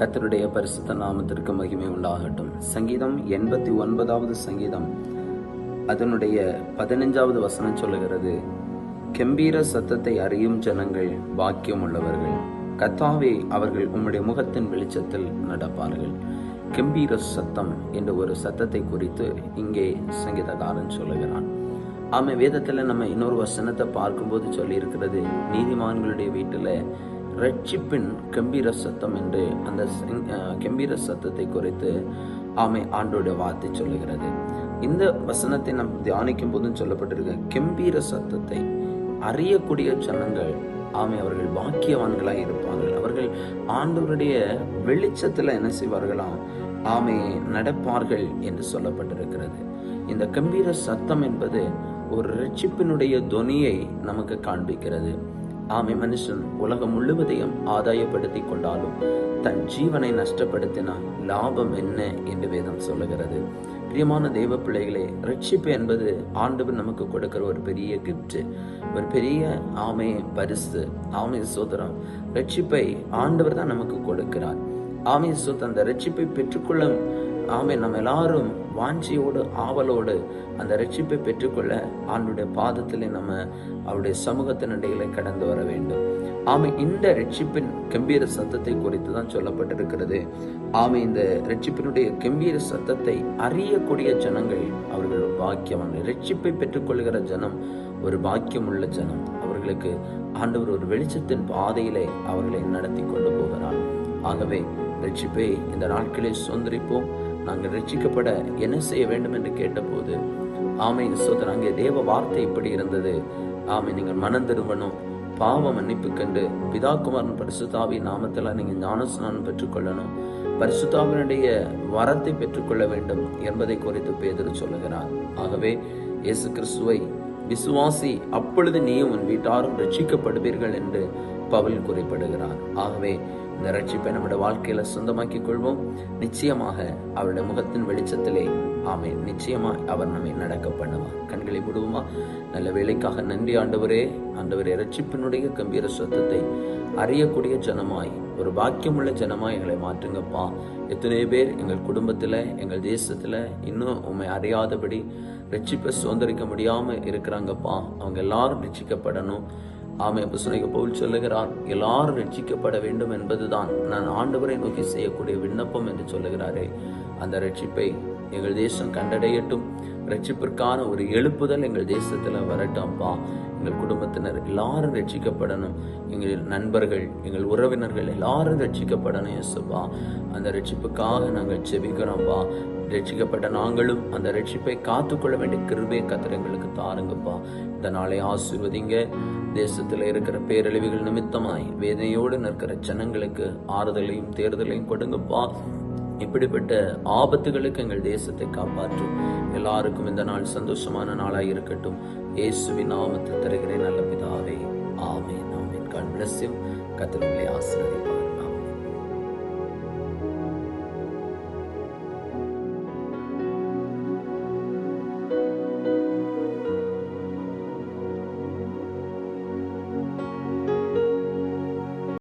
கத்தருடைய பரிசுத்த நாமத்திற்கு மகிமை உண்டாகட்டும். சங்கீதம் எண்பத்தி ஒன்பதாவது சங்கீதம். அதனுடைய பதினஞ்சாவது வசனம் சொல்லுகிறது கெம்பீர சத்தத்தை அறியும் ஜனங்கள் பாக்கியம் உள்ளவர்கள். கத்தாவே அவர்கள் உம்முடைய முகத்தின் வெளிச்சத்தில் நடப்பார்கள். கெம்பீர சத்தம் என்ற ஒரு சத்தத்தை குறித்து இங்கே சங்கீதக்காரன் சொல்லுகிறான். ஆமை வேதத்தில் நம்ம இன்னொரு வசனத்தை பார்க்கும்போது சொல்லியிருக்கிறது நீதிமான்களுடைய வீட்டில் ரட்சிப்பின் கம்பீர சத்தம் என்று அந்த கம்பீர சத்தத்தை குறித்து ஆமை ஆண்டோட வார்த்தை சொல்லுகிறது. இந்த வசனத்தை நாம் தியானிக்கும் போதும் சொல்லப்பட்டிருக்க. கம்பீர சத்தத்தை அறியக்கூடிய ஜனங்கள் ஆமை அவர்கள் பாக்கியவான்களாக இருப்பார்கள். அவர்கள் ஆண்டவருடைய வெளிச்சத்தில் என்ன செய்வார்களாம் ஆமை நடப்பார்கள் என்று சொல்லப்பட்டிருக்கிறது. இந்த கம்பீர சத்தம் என்பது ஒரு ரட்சிப்பினுடைய தொனியை நமக்கு காண்பிக்கிறது. ஆமை மனுஷன் உலகம் முழுவதையும் ஆதாயப்படுத்தி கொண்டாலும் தன் ஜீவனை நஷ்டப்படுத்தினால் லாபம் என்ன என்று வேதம் சொல்லுகிறது. பிரியமான தெய்வ பிள்ளைகளே ரட்சிப்பு என்பது ஆண்டவர் நமக்கு கொடுக்கிற ஒரு பெரிய கிஃப்ட் ஒரு பெரிய ஆமை பரிசு ஆமை சோதரம். ரட்சிப்பை ஆண்டவர் தான் நமக்கு கொடுக்கிறார். ஆமை சொத்து அந்த ரட்சிப்பை பெற்றுக்கொள்ளும் ஆமை நம்ம எல்லாரும் வாஞ்சியோடு ஆவலோடு அந்த ரட்சிப்பை பெற்றுக்கொள்ள ஆண்டுடைய பாதத்திலே நம்ம அவருடைய சமூகத்தின் இடையிலே கடந்து வர வேண்டும். ஆமை இந்த ரட்சிப்பின் கம்பீர சத்தத்தை குறித்து தான் சொல்லப்பட்டிருக்கிறது. ஆமை இந்த ரட்சிப்பினுடைய கம்பீர சத்தத்தை அறியக்கூடிய ஜனங்கள் அவர்கள் பாக்கியவான் ரட்சிப்பை பெற்றுக்கொள்கிற ஜனம் ஒரு பாக்கியம் உள்ள ஜனம். அவர்களுக்கு ஆண்டவர் ஒரு வெளிச்சத்தின் பாதையிலே அவர்களை நடத்தி கொண்டு போகிறார். ஆகவே ரட்சிப்பை இந்த நாட்களில் சுதந்திரிப்போம். நாங்கள் ரட்சிக்கப்பட என்ன செய்ய வேண்டும் என்று கேட்டபோது ஆமை சோதரன் அங்கே தேவ வார்த்தை இப்படி இருந்தது. ஆமை நீங்கள் மனம் திரும்பணும். பாவ மன்னிப்பு கண்டு பிதாகுமாரன் பரிசுத்தாவி நாமத்தில் நீங்கள் ஞானஸ்நானம் பெற்றுக்கொள்ளணும். பரிசுத்தாவினுடைய வரத்தை பெற்றுக்கொள்ள வேண்டும் என்பதை குறித்து பேதர் சொல்லுகிறார். ஆகவே இயேசு கிறிஸ்துவை விசுவாசி அப்பொழுது நீயும் உன் வீட்டாரும் ரட்சிக்கப்படுவீர்கள் என்று பவுல் குறிப்பிடுகிறார். ஆகவே இந்த ரட்சிப்பை நம்முடைய வாழ்க்கையில சொந்தமாக்கிக் கொள்வோம். நிச்சயமாக அவருடைய முகத்தின் வெளிச்சத்திலே ஆமை நிச்சயமாய் அவர் நம்மை நடக்க பண்ணுவார். கண்களை மூடுவோமா? நல்ல வேலைக்காக நன்றி ஆண்டவரே. ஆண்டவரே ரட்சிப்பினுடைய கம்பீர சத்தத்தை அறியக்கூடிய ஜனமாய் ஒரு பாக்கியமுள்ள ஜனமாய் எங்களை மாற்றுங்கப்பா. எத்தனை பேர் எங்கள் குடும்பத்தில் எங்கள் தேசத்தில் இன்னும் உண்மை அறியாதபடி ரட்சிப்பை சுதந்திரிக்க முடியாமல் இருக்கிறாங்கப்பா. அவங்க எல்லாரும் ரட்சிக்கப்படணும் ஆமை புசுனைக்கு பவுல் சொல்லுகிறார். எல்லாரும் ரட்சிக்கப்பட வேண்டும் என்பதுதான். நான் ஆண்டவரை நோக்கி செய்யக்கூடிய விண்ணப்பம் என்று சொல்லுகிறாரே. அந்த ரட்சிப்பை எங்கள் தேசம் கண்டடையட்டும். ரட்சிப்பிற்கான ஒரு எழுப்புதல் எங்கள் தேசத்தில் வரட்டும்ப்பா. எங்கள் குடும்பத்தினர் எல்லாரும் ரட்சிக்கப்படணும். எங்கள் நண்பர்கள் எங்கள் உறவினர்கள் எல்லாரும் ரட்சிக்கப்படணும் இயேசுப்பா. அந்த ரட்சிப்புக்காக நாங்கள் செபிக்கிறோம்ப்பா ரட்சிக்கப்பட்ட நாங்களும் அந்த ரட்சிப்பை காத்துக்கொள்ள வேண்டிய கிருபை கத்திர எங்களுக்கு தாருங்கப்பா. இந்த நாளை ஆசிர்வதிங்க. தேசத்தில் இருக்கிற பேரழிவுகள் நிமித்தமாய் வேதனையோடு நிற்கிற ஜனங்களுக்கு ஆறுதலையும் தேர்தலையும் கொடுங்கப்பா. இப்படிப்பட்ட ஆபத்துகளுக்கு எங்கள் தேசத்தை காப்பாற்றும். எல்லாருக்கும் இந்த நாள் சந்தோஷமான நாளாக இருக்கட்டும். இயேசுவின் நாமத்தில் தருகிறேன் நல்ல பிதாவே. ஆமே ஆமென். காட் பிளஸ் யூ கத்திரங்களை ஆசீர்வதிப்பார்.